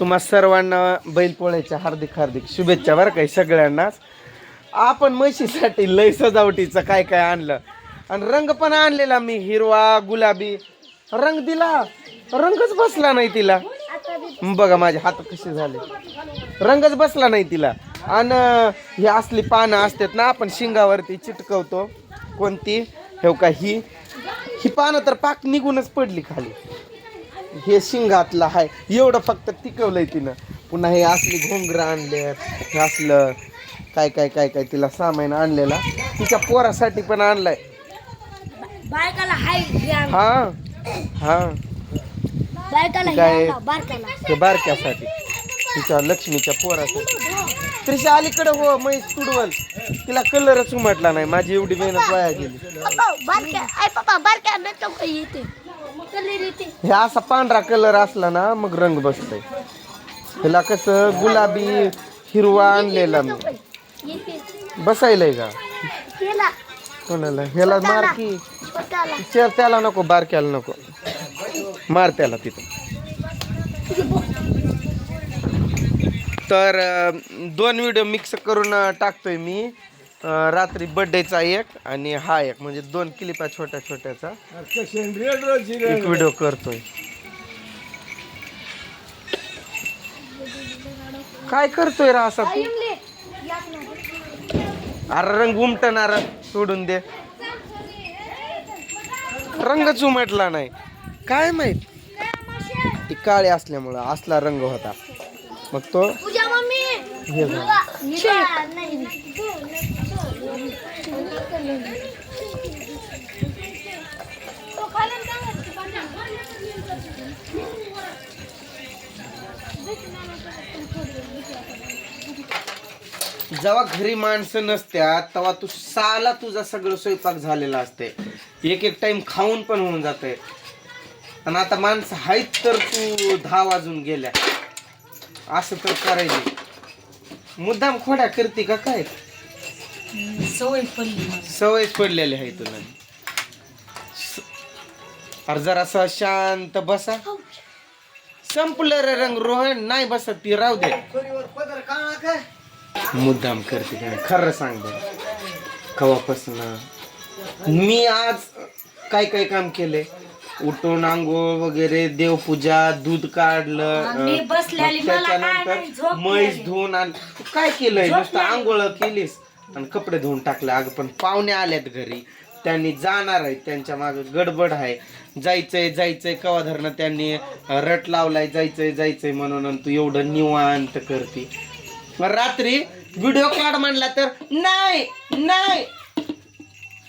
तुम्हा सर्वांना बैलपोळ्याच्या हार्दिक हार्दिक शुभेच्छा बरं काही सगळ्यांनाच. आपण म्हशीसाठी लय सजावटीचं काय काय आणलं? आणि रंग पण आणलेला मी हिरवा गुलाबी. रंग दिला. रंगच बसला नाही तिला. बघा माझे हात कसे झाले. रंगच बसला नाही तिला. आणि ही असली पानं असतात ना आपण शिंगावरती चिटकवतो. कोणती? हे का ही. ही पानं तर पाक निघूनच पडली खाली. हे शिंगातलं आहे एवढं फक्त टिकवलंय तिनं. पुन्हा हे असली घोंगरं आणले हे असलं काय काय काय काय तिला सामान आणलेला. तिच्या पोरासाठी पण आणलाय. बायकाला हाय ज्ञान. हा हा. बायकाला काय? ते बारक्यासाठी. तिच्या लक्ष्मीच्या पोरासाठी. त्रिशा अलीकडे हो म्हैस तुडवल तिला कलरच उमटला नाही. माझी एवढी मेहनत वाया गेली. बारक्या बारक्या येते. हे असा पांढरा कलर असला ना मग रंग बसतोय. त्याला कसं गुलाबी हिरवा आणलेला मी. बसायलंय का? कोणाला? ह्याला मार की. चल त्याला नको बारक्याला नको. मार त्याला तिथं. तर दोन व्हिडिओ मिक्स करून टाकतोय मी. रात्री बर्थडेचा एक आणि हा एक म्हणजे दोन क्लिपा छोट्या छोट्याचा एक व्हिडिओ करतोय. काय करतोय रा असा तू? अरे रंग उमटणार सोडून दे. रंगच उमटला नाही. काय माहीत? ती काळी असल्यामुळं असला रंग होता. मग तो पूजा मम्मी हे झाला. नाही जेव्हा घरी माणसं नसत्या तेव्हा तू साला तुझा सगळं स्वयंपाक झालेला असते एक एक टाइम खाऊन पण होऊन जाते आणि आता माणसं आहेत तर तू दहा वाजून गेल्या. असं तर करायची. मुद्दाम खोड्या करते का काय? सवय पडली सवयच पडलेली आहे तुला. स- अरे जरा असं शांत बसा. संपलं रे रंग रोहन. नाही बसत ती राहू दे. मुद्दाम करते काय? खरं सांग बरं. कवापासून. मी आज काय काय काम केले? उठून आंघोळ वगैरे देवपूजा दूध काढलं मी अं, बसलेली, मग मला काय त्याच्यानंतर नाही, झोप म्हैस. धुवून आण तू काय केलंय? नुसतं आंघोळ केलीस? आणि कपडे धुवून टाकले. अगं पण पाहुणे आल्यात घरी. त्यांनी जाणार आहेत त्यांच्या मागं गडबड आहे. जायचंय जायचंय. कवा धरणं त्यांनी रट लावलाय. जायचंय जायचंय म्हणून आणि तू एवढं निवांत करते. मग रात्री व्हिडिओ काढ म्हणला तर नाही नाही.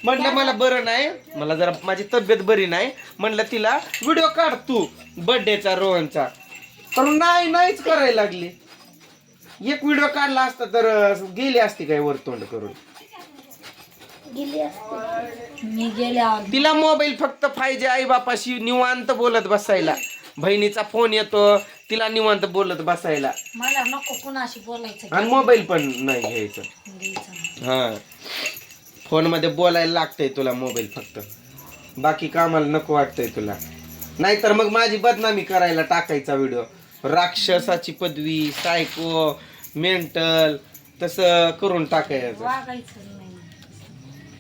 म्हणलं मला बरं नाही. मला जरा माझी तब्येत बरी नाही. म्हणलं तिला व्हिडिओ काढ तू बर्थडेचा रोहनचा. तर नाही नाहीच करायला लागली. एक व्हिडिओ काढला असता तर गेली असती काय वरतोंड करून? मी गेल्या तिला मोबाईल फक्त पाहिजे आई बापाशी निवांत बोलत बसायला. बहिणीचा फोन येतो तिला निवांत बोलत बसायला. मला नको कुणाशी बोलायचं. आणि मोबाईल पण नाही घ्यायचं. हा. फोनमध्ये बोलायला लागतंय तुला मोबाईल फक्त. बाकी कामाला नको वाटतंय तुला. नाहीतर मग माझी बदनामी करायला टाकायचा व्हिडिओ राक्षसाची पदवी सायको मेंटल तसं करून टाकायचं. वागायचं नाही.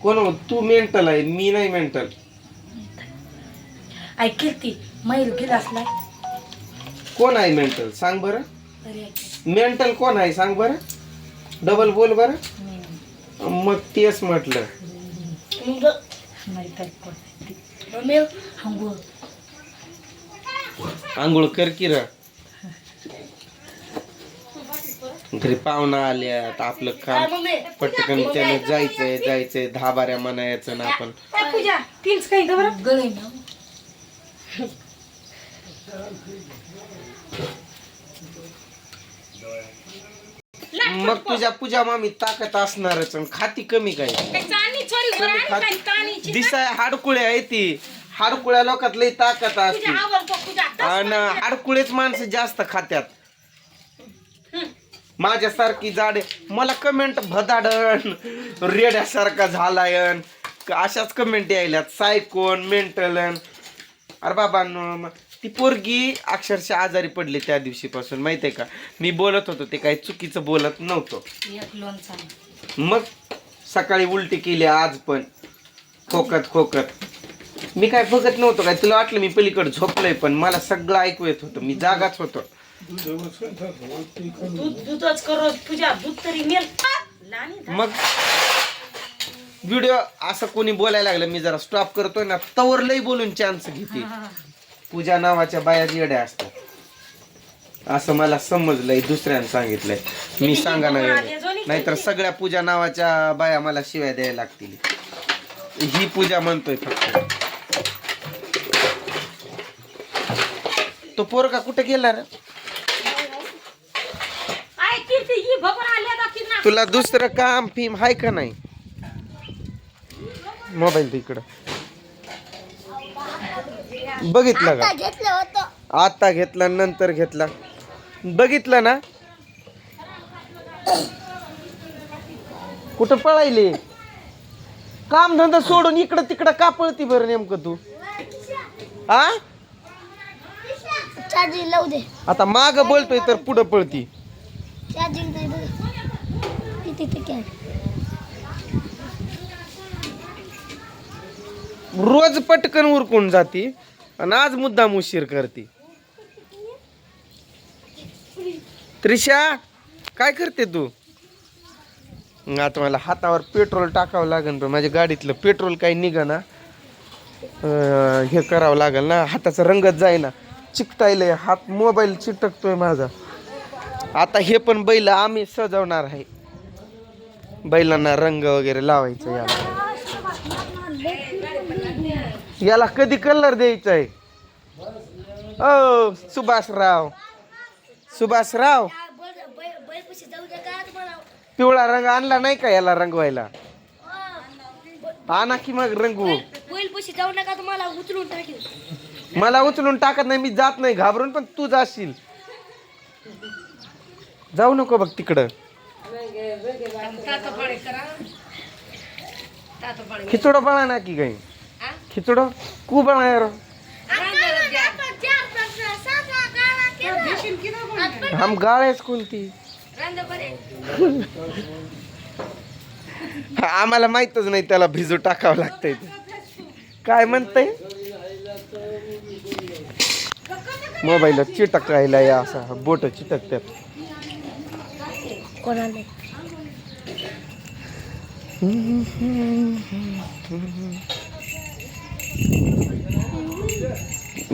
कोण हो? तू मेंटल आहे मी नाही मेंटल ऐक कीर्ती मयूर गेला असलाय कोण आहे मेंटल सांग बरं. ऐक. मेंटल कोण आहे? सांग बरं. डबल बोल बरं. नाही. मग तेच म्हटलं. मम्मी आंघोळ कर की र. घरी पाहुणा आल्यात आपलं काम पटकन त्यानं जायचंय जायचंय. दहा बाऱ्या म्हणायचं ना आपण. मग तुझ्या पूजा मामी ताकद असणारच आणि खाती कमी काय? खाती. दिसाय हाडकुळे आहे ती. हाडकुळ्या लोकात लई ताकद असते. आणि हाडकुळेच माणसं जास्त खात्यात. माझ्यासारखी जाडे मला कमेंट भदाडण रेड्यासारखा झालायन. अशाच कमेंट यायल्यात. सायकोन मेंटलन. अरे बाबा ती पोरगी अक्षरशः आजारी पडली त्या दिवशीपासून माहीत आहे का? मी बोलत होतो ते काही चुकीचं बोलत नव्हतो. मग सकाळी उलटी केली आज पण. खोकत खोकत. मी काय बघत नव्हतो काय? तुला वाटलं मी पलीकडे झोपलोय पण मला सगळं ऐकू येत होतं. मी जागाच होतो. दूध दूधच करो तुझ्या दूध तरी मेल. लहान मग व्हिडिओ असं कोणी बोलायला लागलं मी जरा स्टॉप करतोय ना तवर लई बोलून चान्स घेते. पूजा नावाच्या बाया येड्या असतात. असं मला समजलंय दुसऱ्यानं सांगितलंय. मी सांगा ना नाहीतर सगळ्या पूजा नावाच्या बाया मला शिव्या द्यायला लागतील. ही पूजा म्हणतोय फक्त. तो पोरगा कुठे गेला रे आय कीर्ती ही बघून आली आता की ना तुला दुसरं काम फिम हाय का नाही? मोबाईल तिकडं बघितलं आता का आता घेतला नंतर घेतला. बघितलं ना? कुठं पळायले? काम धंदा सोडून इकडं तिकडं का पळती बरं नेमकं तू? आ? आता माग बोलतोय तर पुढं पळती. तिथे किती रोज पटकन उरकून जाती आणि आज मुद्दाम उशीर करते. त्रिशा काय करते तू? आता मला हातावर पेट्रोल टाकावं लागेल पण माझ्या गाडीतलं पेट्रोल काही निघाना. हे करावं लागेल ना हाताचा रंगच जाईना. चिकटायलंय हात मोबाईल चिटकतोय माझा. आता हे पण बैल आम्ही सजवणार आहे. बैलांना रंग वगैरे लावायचं याला. याला कधी कलर द्यायचा आहे ओ सुभाषराव. सुभाषराव पिवळा रंग आणला नाही का याला रंगवायला? आणा की मग रंगवू. जाऊ नका उचलून टाकेल मला उचलून टाकत नाही मी जात नाही घाबरून पण तू जाशील. जाऊ नको बघ तिकडं. खिचडो बळा ना की काही खिचडो? कू यार. हम गाळेच कोणती? आम्हाला माहितच नाही त्याला भिजू टाकावं लागतंय. काय म्हणतंय? मोबाईल चिटकायला या असा बोट चिटकत्यात कोणाला?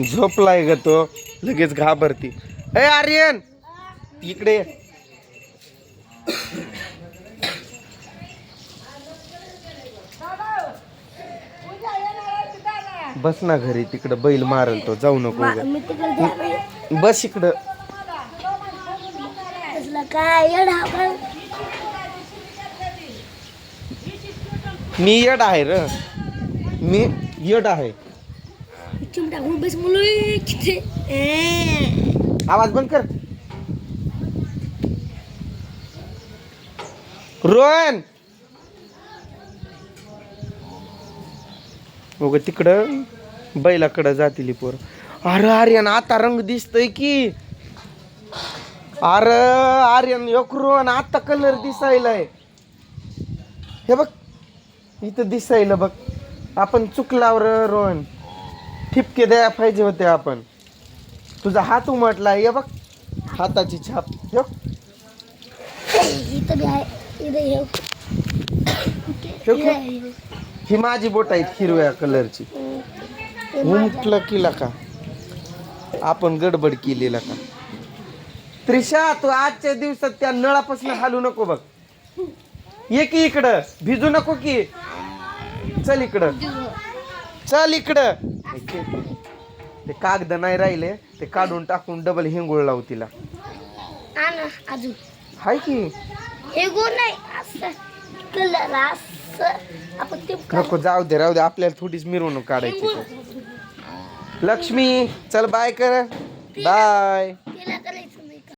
झोपलाय ग तो. लगेच घाबरती. ए आर्यन! इकडे. बस ना घरी तिकडं बैल मारल तो. जाऊ नको बस इकडं. काय येडा पण मी येड आहे र. मी येड आहे. बस मुलं आवाज बंद कर. रोहन. बघ तिकडं बैलाकडं जातील पोर. अरे आर्यन आता रंग दिसतोय की. अरे आर्यन एक रोहन आता कलर दिसायलाय. हे बघ. इथं दिसायला बघ. आपण चुकलावर रोहन. ठिपके द्या पाहिजे होते आपण. तुझा हात उमटला हे बघ. हाताची छाप. हे इथं हे माझी बोट आहेत हिरव्या कलरची. हे. उमटलं केला का आपण गडबड केलेला का त्रिशा तू आजच्या दिवसात त्या नळापासून हालू नको बघ. ये की इकडं. भिजू नको की. चल इकडं. चल इकडं. ते कागद नाही राहिले ते काढून टाकून डबल हिंगोळ लावू तिला. अजून. हाय की. हे गुण नाही असं कलर असं. आपण ते नको जाऊ दे राहू दे आपल्याला थोडीच मिरवणूक काढायची हिंगूळ. लक्ष्मी चल बाय कर. बाय